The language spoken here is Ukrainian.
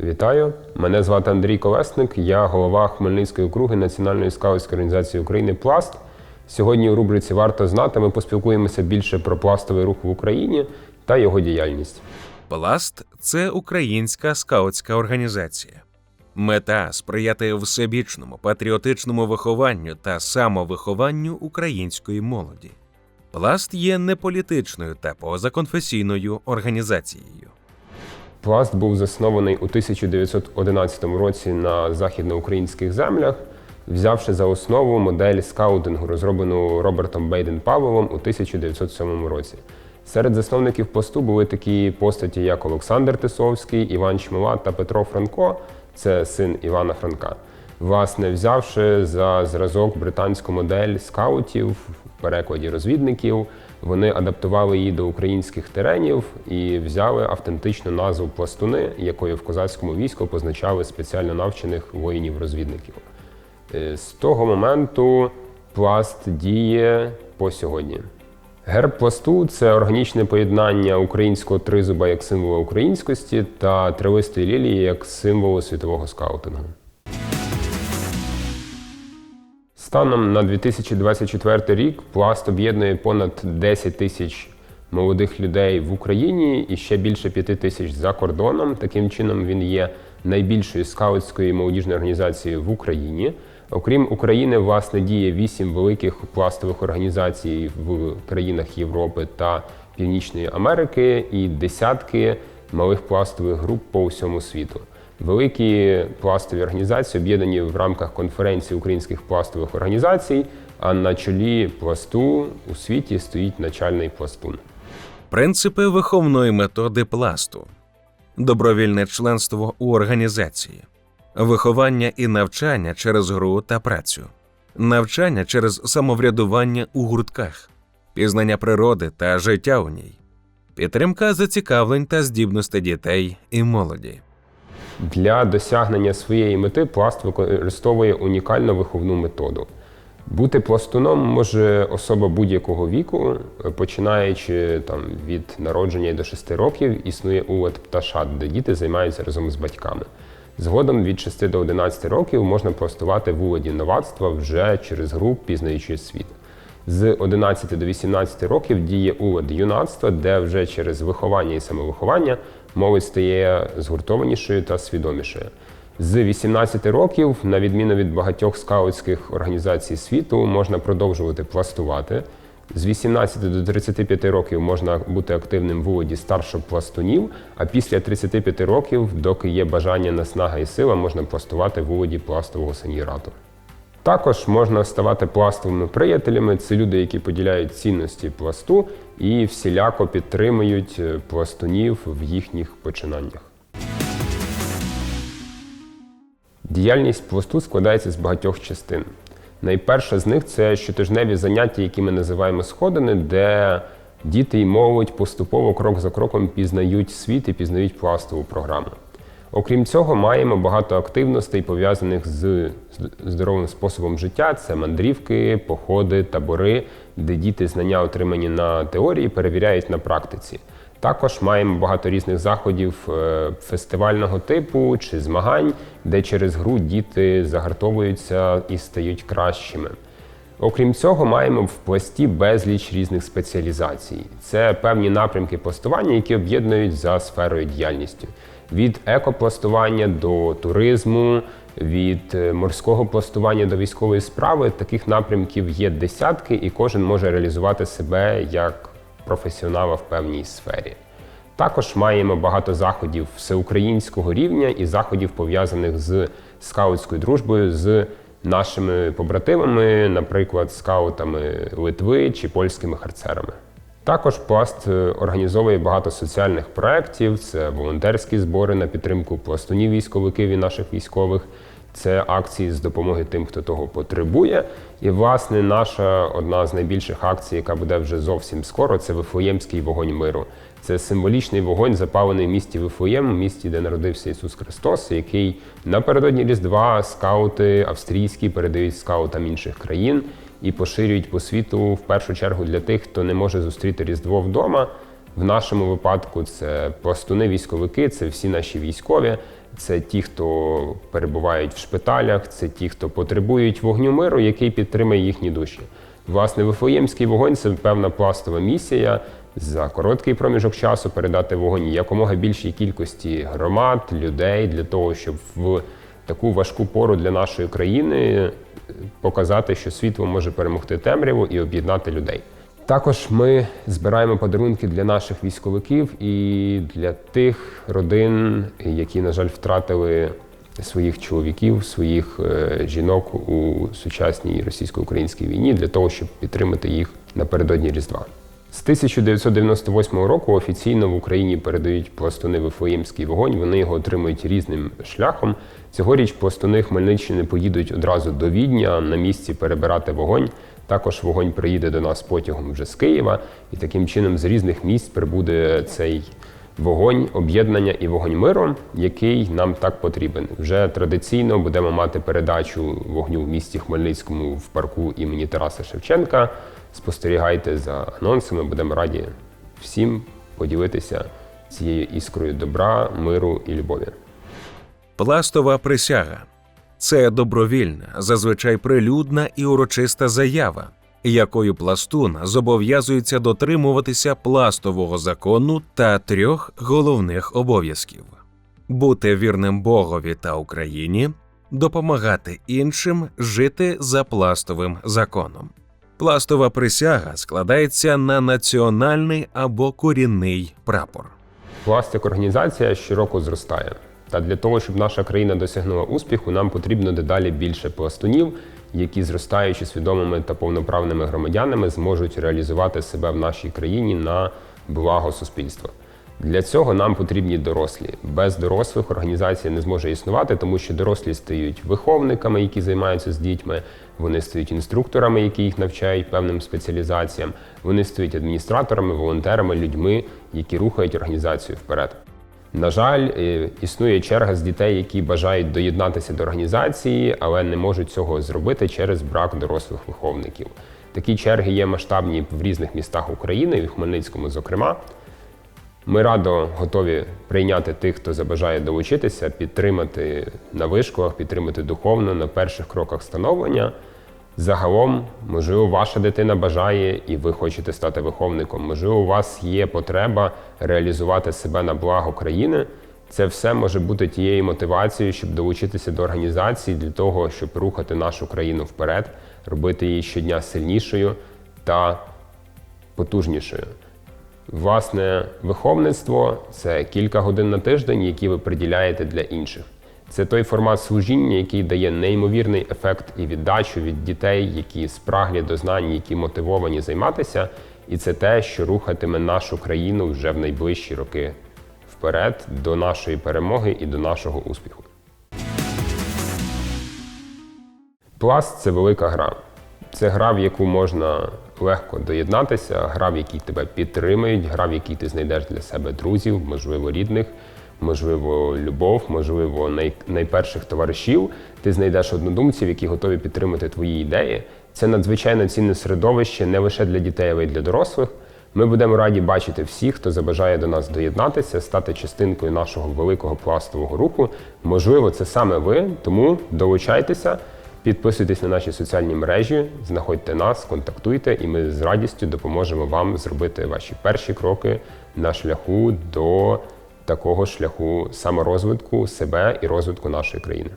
Вітаю! Мене звати Андрій Колесник, я голова Хмельницької округи Національної скаутської організації України Пласт. Сьогодні у рубриці Варто знати ми поспілкуємося більше про пластовий рух в Україні та його діяльність. Пласт це українська скаутська організація. Мета сприяти всебічному патріотичному вихованню та самовихованню української молоді. Пласт є неполітичною та позаконфесійною організацією. Пласт був заснований у 1911 році на західноукраїнських землях, взявши за основу модель скаутингу, розроблену Робертом Бейден Павловим у 1907 році. Серед засновників посту були такі постаті, як Олександр Тисовський, Іван Чмила та Петро Франко, це син Івана Франка. Власне, взявши за зразок британську модель скаутів в перекладі розвідників, вони адаптували її до українських теренів і взяли автентичну назву пластуни, якою в козацькому війську позначали спеціально навчених воїнів-розвідників. Е, З того моменту пласт діє по сьогодні. Герб пласту це органічне поєднання українського тризуба як символа українськості та тривистої лілії як символу світового скаутингу. Станом на 2024 рік пласт об'єднує понад 10 тисяч молодих людей в Україні і ще більше 5 тисяч за кордоном. Таким чином він є найбільшою скаутською молодіжною організацією в Україні. Окрім України, власне, діє вісім великих пластових організацій в країнах Європи та Північної Америки і десятки малих пластових груп по всьому світу. Великі пластові організації об'єднані в рамках конференції українських пластових організацій, а на чолі пласту у світі стоїть начальний пластун. Принципи виховної методи пласту, добровільне членство у організації, виховання і навчання через гру та працю, навчання через самоврядування у гуртках, пізнання природи та життя у ній, підтримка зацікавлень та здібностей дітей і молоді. Для досягнення своєї мети пласт використовує унікальну виховну методу. Бути пластуном може особа будь-якого віку, починаючи там, від народження до 6 років, існує улад пташат, де діти займаються разом з батьками. Згодом від 6 до 11 років можна пластувати в уладі новацтва вже через гру пізнаючи світ. З 11 до 18 років діє улад юнацтва, де вже через виховання і самовиховання молодь стає згуртованішою та свідомішою. З 18 років, на відміну від багатьох скаутських організацій світу, можна продовжувати пластувати. З 18 до 35 років можна бути активним в уладі старшопластунів, а після 35 років, доки є бажання, наснага і сила, можна пластувати в уладі пластового сеньорату. Також можна ставати пластовими приятелями. Це люди, які поділяють цінності пласту і всіляко підтримують е, пластунів в їхніх починаннях. Діяльність пласту складається з багатьох частин. Найперша з них це щотижневі заняття, які ми називаємо сходини, де діти і молодь поступово крок за кроком пізнають світ і пізнають пластову програму. Окрім цього, маємо багато активностей, пов'язаних з здоровим способом життя. Це мандрівки, походи, табори, де діти знання, отримані на теорії, перевіряють на практиці. Також маємо багато різних заходів е, фестивального типу чи змагань, де через гру діти загартовуються і стають кращими. Окрім цього, маємо в пласті безліч різних спеціалізацій. Це певні напрямки пластування, які об'єднують за сферою діяльністю. Від екопластування до туризму, від е, морського пластування до військової справи таких напрямків є десятки, і кожен може реалізувати себе як професіонала в певній сфері. Також маємо багато заходів всеукраїнського рівня і заходів пов'язаних з скаутською дружбою з нашими побратимами, наприклад, скаутами Литви чи польськими харцерами. Також пласт е, організовує багато соціальних проєктів, це волонтерські збори на підтримку пластунів військовиків і наших військових, це акції з допомоги тим, хто того потребує. І, власне, наша одна з найбільших акцій, яка буде вже зовсім скоро, це Вифлеємський вогонь миру. Це символічний вогонь, запалений в місті Вифлеєм, місті, де народився Ісус Христос, який напередодні Різдва скаути австрійські передають скаутам інших країн і поширюють по світу в першу чергу для тих, хто не може зустріти Різдво вдома. В нашому випадку це пластуни, військовики, це всі наші військові. Це ті, хто перебувають в шпиталях, це ті, хто потребують вогню миру, який підтримує їхні душі. Власне, Вифлеємський вогонь це певна пластова місія за короткий проміжок часу передати вогонь якомога більшій кількості громад, людей для того, щоб в таку важку пору для нашої країни е, показати, що світло може перемогти темряву і об'єднати людей. Також ми збираємо подарунки для наших військовиків і для тих родин, які, на жаль, втратили своїх чоловіків, своїх е, жінок у сучасній російсько-українській війні, для того, щоб підтримати їх напередодні Різдва. З 1998 року офіційно в Україні передають пластуни Вифлеємський вогонь. Вони його отримують різним шляхом. Цьогоріч пластуни Хмельниччини поїдуть одразу до Відня на місці перебирати вогонь. Також вогонь приїде до нас потягом вже з Києва, і таким чином з різних місць прибуде цей вогонь об'єднання і вогонь миру, який нам так потрібен. Вже традиційно будемо мати передачу вогню в місті Хмельницькому в парку імені Тараса Шевченка. Спостерігайте за анонсами, будемо раді всім поділитися цією іскрою добра, миру і любові. Пластова присяга це добровільна, зазвичай прилюдна і урочиста заява, якою пластун зобов'язується дотримуватися пластового закону та трьох головних обов'язків: бути вірним Богові та Україні, допомагати іншим жити за пластовим законом. Пластова присяга складається на національний або корінний прапор. Пласт як організація щороку зростає. Та для того, щоб наша країна досягнула успіху, нам потрібно дедалі більше пластунів, які, зростаючи свідомими та повноправними громадянами, зможуть реалізувати себе в нашій країні на благо суспільства. Для цього нам потрібні дорослі. Без дорослих організація не зможе існувати, тому що дорослі стають виховниками, які займаються з дітьми. Вони стають інструкторами, які їх навчають певним спеціалізаціям. Вони стають адміністраторами, волонтерами, людьми, які рухають організацію вперед. На жаль, е, існує черга з дітей, які бажають доєднатися до організації, але не можуть цього зробити через брак дорослих виховників. Такі черги є масштабні в різних містах України, в Хмельницькому, зокрема. Ми радо готові прийняти тих, хто забажає долучитися, підтримати на вишколах, підтримати духовно на перших кроках становлення. Загалом, можливо, ваша дитина бажає і ви хочете стати виховником. Можливо, у вас є потреба реалізувати себе на благо країни. Це все може бути тією мотивацією, щоб долучитися до організації для того, щоб рухати нашу країну вперед, робити її щодня сильнішою та потужнішою. Власне, виховництво це кілька годин на тиждень, які ви приділяєте для інших. Це той формат служіння, який дає неймовірний ефект і віддачу від дітей, які спраглі до знань, які мотивовані займатися. І це те, що рухатиме нашу країну вже в найближчі роки вперед до нашої перемоги і до нашого успіху. Пласт це велика гра. Це гра, в яку можна легко доєднатися, гра, в якій тебе підтримують, гра, в якій ти знайдеш для себе друзів, можливо, рідних, можливо, любов, можливо, най- найперших товаришів. Ти знайдеш однодумців, які готові підтримати твої ідеї. Це надзвичайно цінне середовище не лише для дітей, але й для дорослих. Ми будемо раді бачити всіх, хто забажає до нас доєднатися, стати частинкою нашого великого пластового руху. Можливо, це саме ви, тому долучайтеся. Підписуйтесь на наші соціальні мережі, знаходьте нас, контактуйте, і ми з радістю допоможемо вам зробити ваші перші кроки на шляху до такого шляху саморозвитку себе і розвитку нашої країни.